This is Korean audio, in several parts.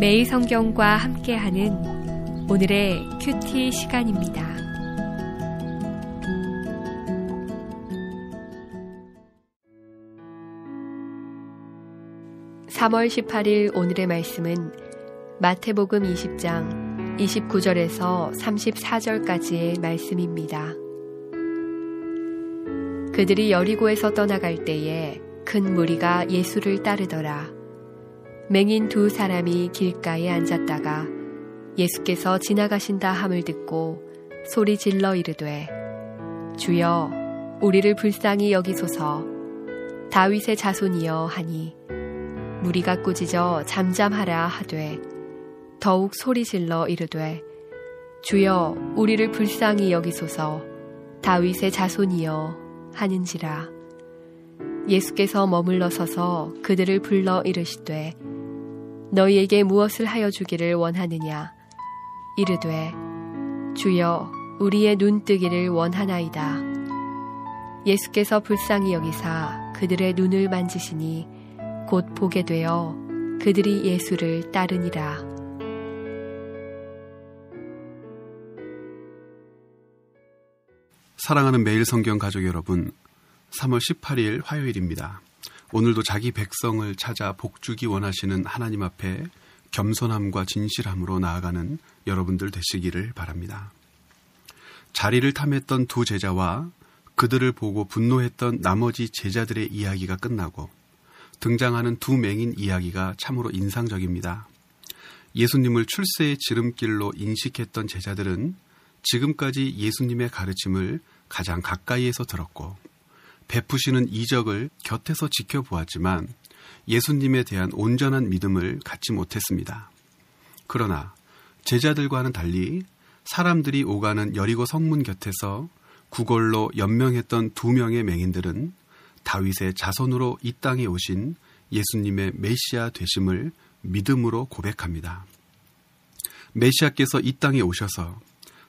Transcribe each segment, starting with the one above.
매일 성경과 함께하는 오늘의 큐티 시간입니다. (3월 18일) 오늘의 말씀은 마태복음 (20장) (29절에서) (34절까지의) 말씀입니다. 그들이 여리고에서 떠나갈 때에 큰 무리가 예수를 따르더라. 맹인 두 사람이 길가에 앉았다가 예수께서 지나가신다 함을 듣고 소리 질러 이르되 주여 우리를 불쌍히 여기소서. 다윗의 자손이여 하니 무리가 꾸짖어 잠잠하라 하되 더욱 소리 질러 이르되 주여 우리를 불쌍히 여기소서. 다윗의 자손이여 하는지라. 예수께서 머물러 서서 그들을 불러 이르시되 너희에게 무엇을 하여 주기를 원하느냐? 이르되 주여 우리의 눈뜨기를 원하나이다. 예수께서 불쌍히 여기사 그들의 눈을 만지시니 곧 보게 되어 그들이 예수를 따르니라. 사랑하는 매일 성경 가족 여러분, 3월 18일 화요일입니다. 오늘도 자기 백성을 찾아 복주기 원하시는 하나님 앞에 겸손함과 진실함으로 나아가는 여러분들 되시기를 바랍니다. 자리를 탐했던 두 제자와 그들을 보고 분노했던 나머지 제자들의 이야기가 끝나고 등장하는 두 맹인 이야기가 참으로 인상적입니다. 예수님을 출세의 지름길로 인식했던 제자들은 지금까지 예수님의 가르침을 가장 가까이에서 들었고 베푸시는 이적을 곁에서 지켜보았지만 예수님에 대한 온전한 믿음을 갖지 못했습니다. 그러나 제자들과는 달리 사람들이 오가는 여리고 성문 곁에서 구걸로 연명했던 두 명의 맹인들은 다윗의 자손으로 이 땅에 오신 예수님의 메시아 되심을 믿음으로 고백합니다. 메시아께서 이 땅에 오셔서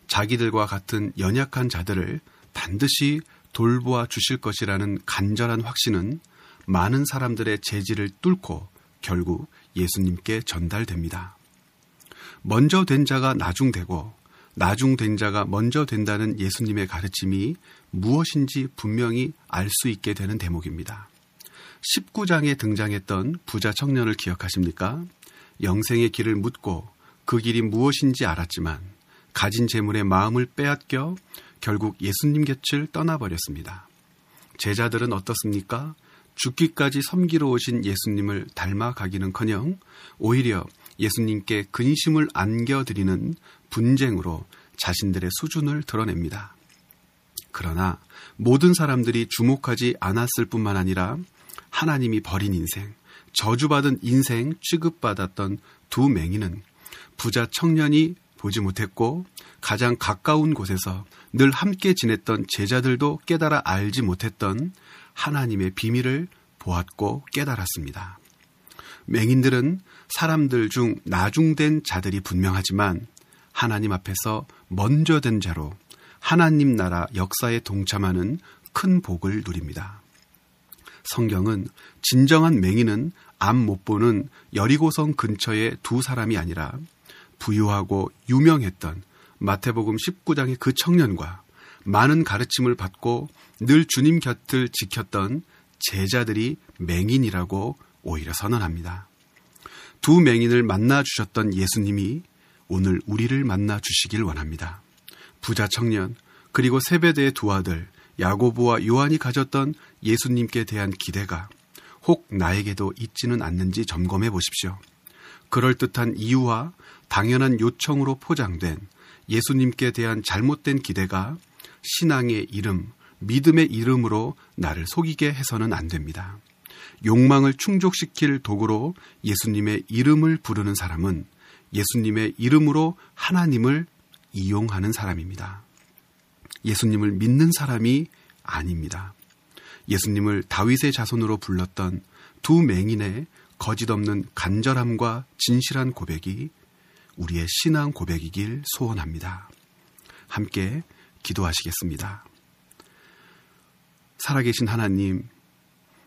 자기들과 같은 연약한 자들을 반드시 돌보아 주실 것이라는 간절한 확신은 많은 사람들의 재질을 뚫고 결국 예수님께 전달됩니다. 먼저 된 자가 나중되고 나중된 자가 먼저 된다는 예수님의 가르침이 무엇인지 분명히 알 수 있게 되는 대목입니다. 19장에 등장했던 부자 청년을 기억하십니까? 영생의 길을 묻고 그 길이 무엇인지 알았지만 가진 재물의 마음을 빼앗겨 결국 예수님 곁을 떠나버렸습니다. 제자들은 어떻습니까? 죽기까지 섬기러 오신 예수님을 닮아가기는커녕 오히려 예수님께 근심을 안겨드리는 분쟁으로 자신들의 수준을 드러냅니다. 그러나 모든 사람들이 주목하지 않았을 뿐만 아니라 하나님이 버린 인생, 저주받은 인생 취급받았던 두 맹인은 부자 청년이 보지 못했고 가장 가까운 곳에서 늘 함께 지냈던 제자들도 깨달아 알지 못했던 하나님의 비밀을 보았고 깨달았습니다. 맹인들은 사람들 중 나중된 자들이 분명하지만 하나님 앞에서 먼저 된 자로 하나님 나라 역사에 동참하는 큰 복을 누립니다. 성경은 진정한 맹인은 앞 못 보는 여리고성 근처의 두 사람이 아니라 부유하고 유명했던 마태복음 19장의 그 청년과 많은 가르침을 받고 늘 주님 곁을 지켰던 제자들이 맹인이라고 오히려 선언합니다. 두 맹인을 만나 주셨던 예수님이 오늘 우리를 만나 주시길 원합니다. 부자 청년 그리고 세배대의 두 아들 야고보와 요한이 가졌던 예수님께 대한 기대가 혹 나에게도 있지는 않는지 점검해 보십시오. 그럴듯한 이유와 당연한 요청으로 포장된 예수님께 대한 잘못된 기대가 신앙의 이름, 믿음의 이름으로 나를 속이게 해서는 안 됩니다. 욕망을 충족시킬 도구로 예수님의 이름을 부르는 사람은 예수님의 이름으로 하나님을 이용하는 사람입니다. 예수님을 믿는 사람이 아닙니다. 예수님을 다윗의 자손으로 불렀던 두 맹인의 거짓없는 간절함과 진실한 고백이 우리의 신앙 고백이길 소원합니다. 함께 기도하시겠습니다. 살아계신 하나님,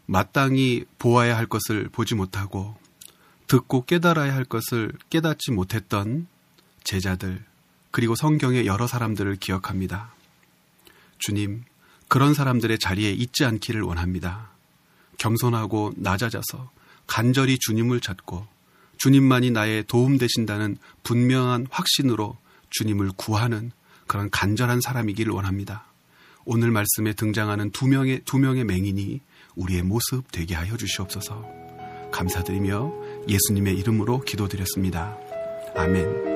마땅히 보아야 할 것을 보지 못하고 듣고 깨달아야 할 것을 깨닫지 못했던 제자들, 그리고 성경의 여러 사람들을 기억합니다. 주님, 그런 사람들의 자리에 있지 않기를 원합니다. 겸손하고 낮아져서 간절히 주님을 찾고 주님만이 나의 도움 되신다는 분명한 확신으로 주님을 구하는 그런 간절한 사람이기를 원합니다. 오늘 말씀에 등장하는 두 명의, 두 명의 맹인이 우리의 모습 되게 하여 주시옵소서. 감사드리며 예수님의 이름으로 기도드렸습니다. 아멘.